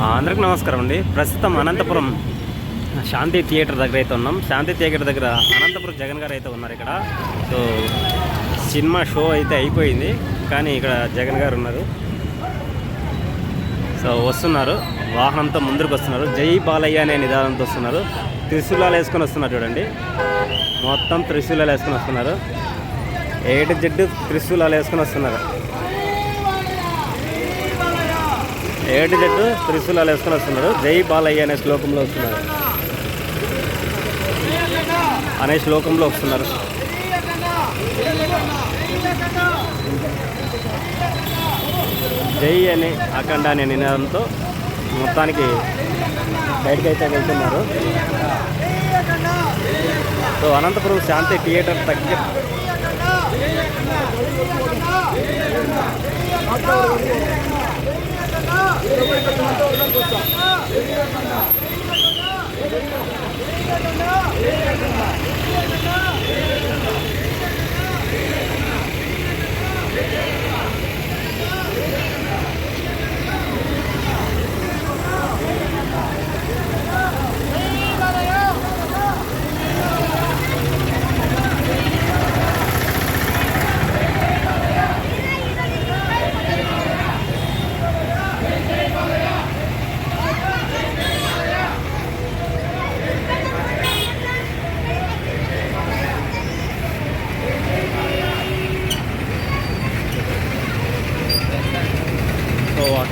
ఆ, అందరికీ నమస్కారం అండి. ప్రస్తుతం అనంతపురం శాంతి థియేటర్ దగ్గర అయితే ఉన్నాం. శాంతి థియేటర్ దగ్గర అనంతపురం జగన్ గారు అయితే ఉన్నారు ఇక్కడ. సో సినిమా షో అయితే అయిపోయింది కానీ ఇక్కడ జగన్ గారు ఉన్నారు. సో వస్తున్నారు. వాహనంతో ముందుకు వస్తున్నారు. జై బాలయ్య అనే నిదానంతో వస్తున్నారు. త్రిశూలాలు వేసుకొని వస్తున్నారు చూడండి. మొత్తం త్రిశూలాలు వేసుకొని వస్తున్నారు. ఏడు జడ్డు త్రిశూలాలు వేసుకొని వస్తున్నారు. ఏడు జట్టు త్రిశూలాలు వేసుకొని వస్తున్నారు. జై బాలయ్య అనే శ్లోకంలో వస్తున్నారు. అనే శ్లోకంలో వస్తున్నారు. జై అని అఖండ అనే నినాదంతో మొత్తానికి బయటకు అయితే వెళ్తున్నారు. సో అనంతపురం శాంతి థియేటర్ దగ్గర సో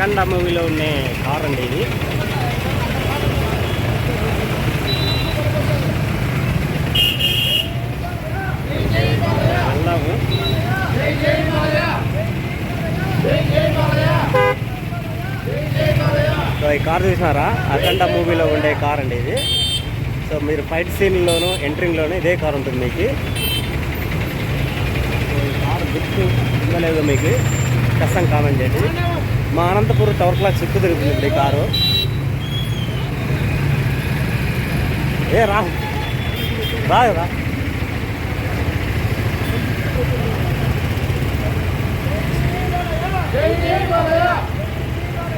అఖండ మూవీలో ఉండే కార్ అండి ఇది. వెళ్దాము సో ఈ కార్ చూసినారా? అఖండ మూవీలో ఉండే కార్ అండి ఇది. సో మీరు ఫైట్ సీన్లోను ఎంట్రింగ్లోను ఇదే కార్ ఉంటుంది మీకు. కార్ గుర్తు ఉందో లేదో మీకు? కష్టం కామెంట్ చేయండి. మా అనంతపురం టవర్ క్లాక్ చుట్టూ తిరుగుతుంది ఇప్పుడు ఈ కారు. ఏ రా. రాదు రా.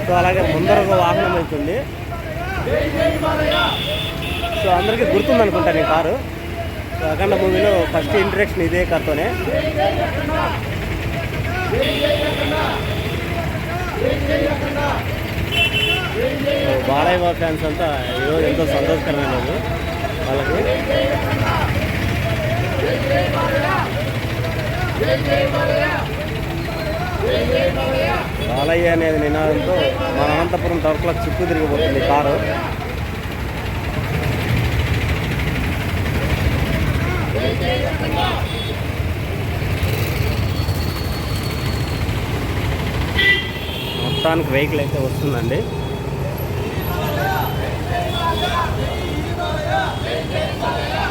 సో అలాగే ముందర ఒక వాహనం అవుతుంది సో అందరికీ గుర్తుంది అనుకుంటాను ఈ కారు. సో అఖండ మూవీలో ఫస్ట్ ఇంట్రడక్షన్ ఇదే కార్తోనే. బాలయ్య ఫ్యాన్స్ అంతా ఈరోజు ఎంతో సంతోషకరమైన రోజు. వాళ్ళకి బాలయ్య అనేది నినాదంతో మన అనంతపురం టవర్ చుట్టూ తిరిగిపోతుంది కారు. మొత్తానికి వెహికల్ అయితే వస్తుందండి.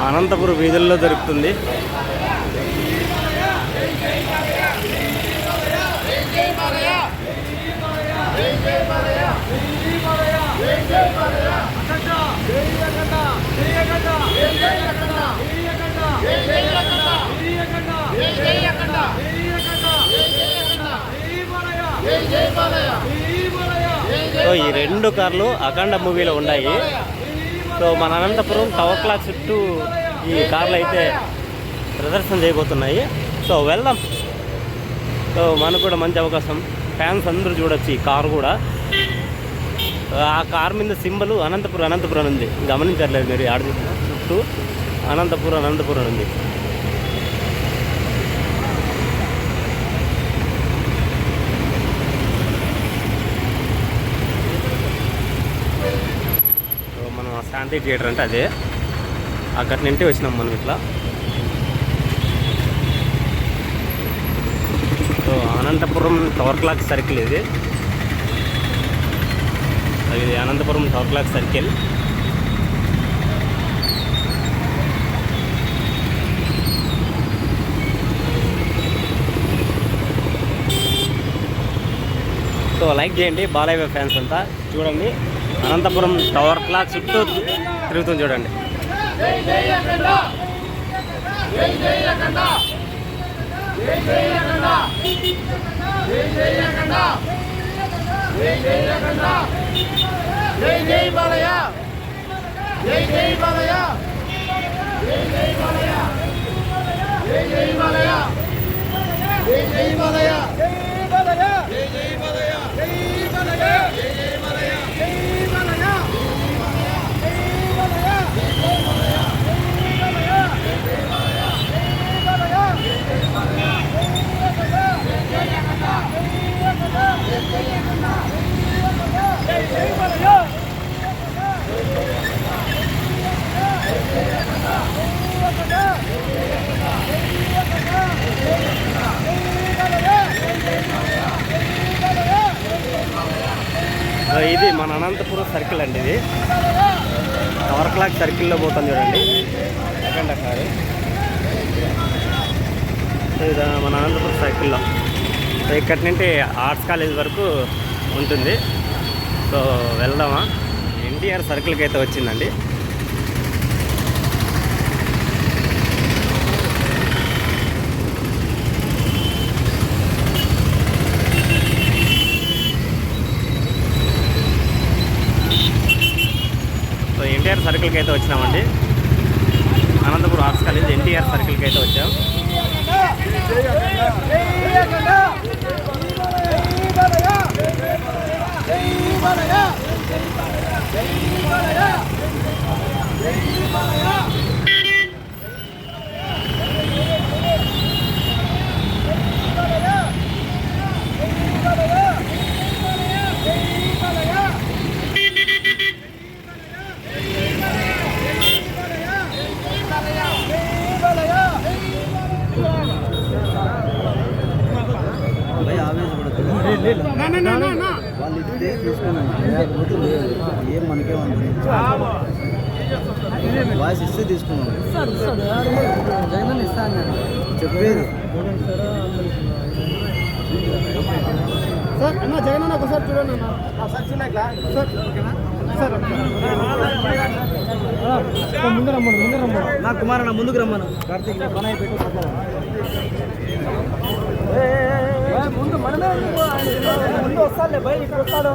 అనంతపురం వీధుల్లో దొరుకుతుంది. సో ఈ రెండు కార్లు అఖండ మూవీలో ఉన్నాయి. సో మన అనంతపురం టవర్ క్లాక్ చుట్టూ ఈ కార్లు అయితే ప్రదర్శన చేయబోతున్నాయి. సో వెళ్దాం. సో మనకు కూడా మంచి అవకాశం. ఫ్యాన్స్ అందరూ చూడొచ్చు ఈ కారు కూడా. ఆ కార్ మీద సింబల్ అనంతపురం అనంతపురం ఉంది. గమనించట్లేదు మీరు ఆడ చుట్టూ. అనంతపురం అనంతపురం ఉంది సో మనం ఆ శాంతి థియేటర్ అంటే అదే. అక్కడి నుండి వచ్చినాం మనం ఇట్లా. So Anantapuram tower clock circle ఇది. ఇది Anantapuram tower clock circle so like చేయండి. బాలయ్య ఫ్యాన్స్ అంతా. చూడండి. అనంతపురం టవర్ క్లాక్ చుట్టూ తిరుగుతుంది చూడండి. జై జై బాలయ్య. ఇది మన అనంతపురం సర్కిల్ అండి ఇది. టవర్ క్లాక్ సర్కిల్లో పోతాం చూడండి. సెకండ్ కారు ఇది మన అనంతపురం సర్కిల్లో. సో ఇక్కడి నుండి ఆర్ట్స్ కాలేజ్ వరకు ఉంటుంది. సో వెళ్దామా? ఎన్టీఆర్ సర్కిల్కి అయితే వచ్చిందండి సో ఎన్టీఆర్ సర్కిల్కి అయితే వచ్చినామండి. అనంతపురం ఆర్ట్స్ కాలేజ్ ఎన్టీఆర్ సర్కిల్కి అయితే వచ్చాం. భయ ఏం మనకే వాయిస్ ఇస్తే తీసుకున్నాను జగన్ ఇస్తాను చెప్పేది. సార్ అన్న జగన్ అన్న. ఒకసారి చూడండి అన్న. సార్ సార్ సార్ ముందు రమ్మను ముందు రమ్మను. నా కుమారన్న ముందుకు రమ్మను. కార్తీక్ పని అయిపోయి ముందు మనమే ముందు బయట ఇప్పుడు వస్తాడు.